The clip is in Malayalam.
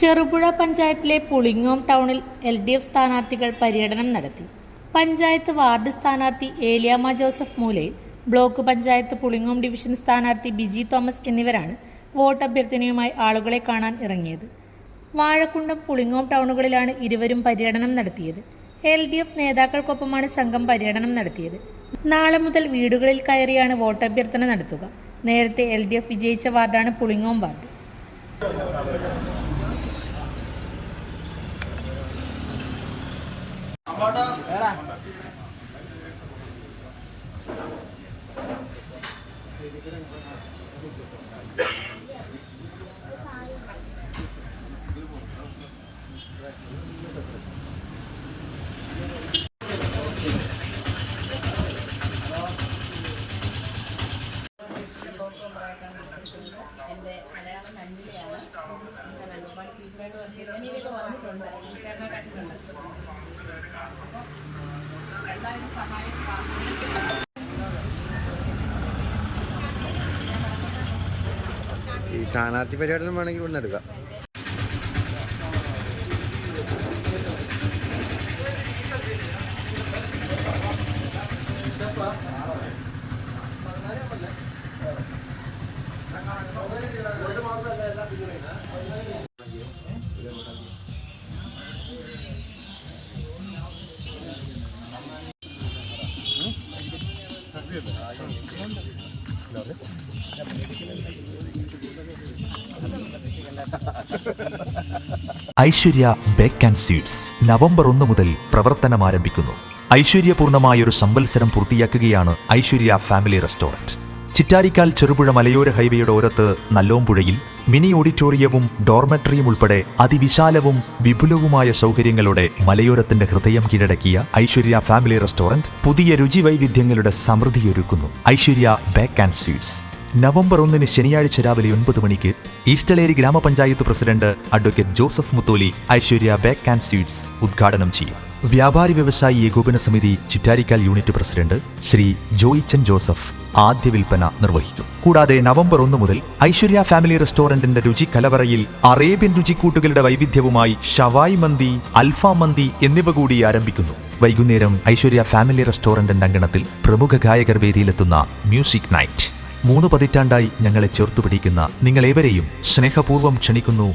ചെറുപുഴ പഞ്ചായത്തിലെ പുളിങ്ങോം ടൗണിൽ എൽ ഡി എഫ് സ്ഥാനാർത്ഥികൾ പര്യടനം നടത്തി. പഞ്ചായത്ത് വാർഡ് സ്ഥാനാർത്ഥി ഏലിയാമ ജോസഫ് മൂലയിൽ ബ്ലോക്ക് പഞ്ചായത്ത് പുളിങ്ങോം ഡിവിഷൻ സ്ഥാനാർത്ഥി ബിജി തോമസ് എന്നിവരാണ് വോട്ട് അഭ്യർത്ഥനയുമായി ആളുകളെ കാണാൻ ഇറങ്ങിയത്. വാഴക്കുണ്ടം പുളിങ്ങോം ടൗണുകളിലാണ് ഇരുവരും പര്യടനം നടത്തിയത്. എൽ ഡി എഫ് നേതാക്കൾക്കൊപ്പമാണ് സംഘം പര്യടനം നടത്തിയത്. നാളെ മുതൽ വീടുകളിൽ കയറിയാണ് വോട്ടഭ്യർത്ഥന നടത്തുക. നേരത്തെ എൽ ഡി എഫ് വിജയിച്ച വാർഡാണ് പുളിങ്ങോം വാർഡ്. അങ്ങോട്ടോ എന്റെ മലയാളം നന്ദിയാണ് ഞാൻ ടീച്ചറായിട്ട് വർക്ക് ചെയ്ത് എന്നിവയൊക്കെ വന്നിട്ടുണ്ട്. ടീച്ചറിനെ കണ്ടിട്ടുണ്ട്. അപ്പം എല്ലാവരും സഹായം ഈ സ്ഥാനാർത്ഥി പര്യടനം വേണമെങ്കിൽ ഇവിടുന്ന് എടുക്കാം. Aishwarya bake and sweets November ഒന്ന് മുതൽ പ്രവർത്തനം ആരംഭിക്കുന്നു ഐശ്വര്യപൂർണമായ ഒരു സംവത്സരം പൂർത്തിയാക്കുകയാണ് ഐശ്വര്യ ഫാമിലി റെസ്റ്റോറന്റ് ചിറ്റാരിക്കാൽ ചെറുപുഴ മലയോര ഹൈവേയുടെ ഓരത്ത് നല്ലോമ്പുഴയിൽ മിനി ഓഡിറ്റോറിയവും ഡോർമെട്രിയും ഉൾപ്പെടെ അതിവിശാലവും വിപുലവുമായ സൗകര്യങ്ങളുടെ മലയോരത്തിന്റെ ഹൃദയം കീഴടക്കിയ ഐശ്വര്യ ഫാമിലി റെസ്റ്റോറന്റ് പുതിയ രുചി വൈവിധ്യങ്ങളുടെ സമൃദ്ധിയൊരുക്കുന്നു. Aishwarya bake and sweets November ഒന്നിന് ശനിയാഴ്ച രാവിലെ ഒൻപത് മണിക്ക് ഈസ്റ്റലേരി ഗ്രാമപഞ്ചായത്ത് president advocate Joseph Mutholi Aishwarya bake and sweets ഉദ്ഘാടനം ചെയ്യും. വ്യാപാരി വ്യവസായി ഏകോപന സമിതി Chittarikkal unit president Shri Joichan Joseph ആദ്യ വിൽപ്പന നിർവഹിക്കും. കൂടാതെ നവംബർ ഒന്ന് മുതൽ ഐശ്വര്യ ഫാമിലി റെസ്റ്റോറന്റിന്റെ രുചി കലവറയിൽ അറേബ്യൻ രുചിക്കൂട്ടുകളുടെ വൈവിധ്യവുമായി ഷവായ് മന്തി അൽഫാം മന്തി എന്നിവ കൂടി ആരംഭിക്കുന്നു. വൈകുന്നേരം ഐശ്വര്യ ഫാമിലി റെസ്റ്റോറന്റിന്റെ അങ്കണത്തിൽ പ്രമുഖ ഗായകർ വേദിയിലെത്തുന്ന മ്യൂസിക് നൈറ്റ്. മൂന്ന് പതിറ്റാണ്ടായി ഞങ്ങളെ ചേർത്തുപിടിക്കുന്ന നിങ്ങളേവരെയും സ്നേഹപൂർവം ക്ഷണിക്കുന്നു.